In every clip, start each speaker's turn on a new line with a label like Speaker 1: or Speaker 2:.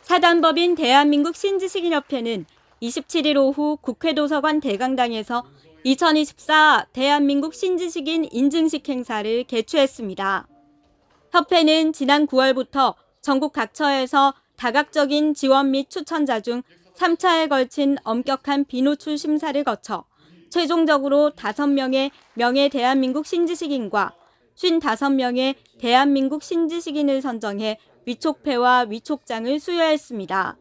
Speaker 1: 사단법인 대한민국 신지식인협회는 27일 오후 국회 도서관 대강당에서 2024 대한민국 신지식인 인증식 행사를 개최했습니다. 협회는 지난 9월부터 전국 각처에서 다각적인 지원 및 추천자 중 3차에 걸친 엄격한 비노출 심사를 거쳐 최종적으로 5명의 명예 대한민국 신지식인과 55명의 대한민국 신지식인을 선정해 위촉패와 위촉장을 수여했습니다.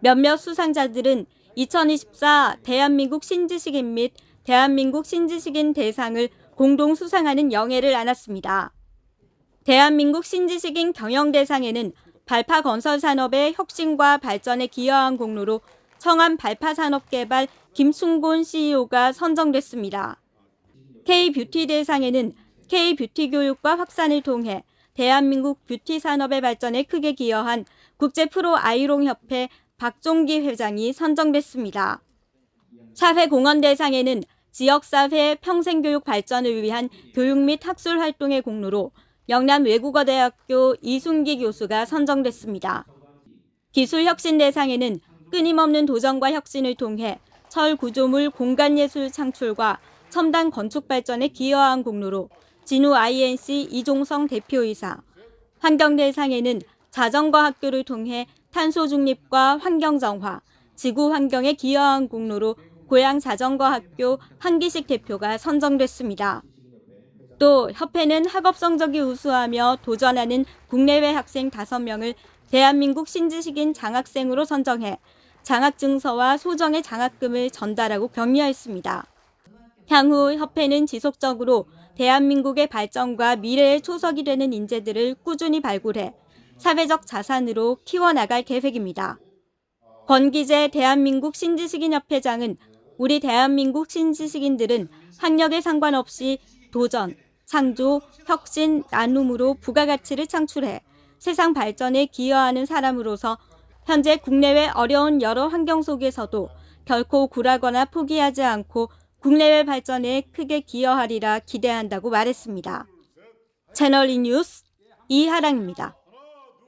Speaker 1: 몇몇 수상자들은 2024 대한민국 신지식인 및 대한민국 신지식인 대상을 공동 수상하는 영예를 안았습니다. 대한민국 신지식인 경영대상에는 발파 건설 산업의 혁신과 발전에 기여한 공로로 청암 발파 산업 개발 김충곤 CEO가 선정됐습니다. K-뷰티 대상에는 K-뷰티 교육과 확산을 통해 대한민국 뷰티 산업의 발전에 크게 기여한 국제 프로 아이롱 협회 박종기 회장이 선정됐습니다. 사회 공헌 대상에는 지역사회 평생교육 발전을 위한 교육 및 학술 활동의 공로로 영남 외국어대학교 이순기 교수가 선정됐습니다. 기술혁신 대상에는 끊임없는 도전과 혁신을 통해 철 구조물 공간예술 창출과 첨단 건축 발전에 기여한 공로로 진우 INC 이종성 대표이사, 환경대상에는 자전거 학교를 통해 탄소 중립과 환경 정화, 지구 환경에 기여한 공로로 고양 자전거 학교 한기식 대표가 선정됐습니다. 또 협회는 학업 성적이 우수하며 도전하는 국내외 학생 5명을 대한민국 신지식인 장학생으로 선정해 장학증서와 소정의 장학금을 전달하고 격려했습니다. 향후 협회는 지속적으로 대한민국의 발전과 미래의 초석이 되는 인재들을 꾸준히 발굴해 사회적 자산으로 키워나갈 계획입니다. 권기재 대한민국 신지식인협회장은 우리 대한민국 신지식인들은 학력에 상관없이 도전, 창조, 혁신, 나눔으로 부가가치를 창출해 세상 발전에 기여하는 사람으로서 현재 국내외 어려운 여러 환경 속에서도 결코 굴하거나 포기하지 않고 국내외 발전에 크게 기여하리라 기대한다고 말했습니다. 채널 이 뉴스 이하랑입니다.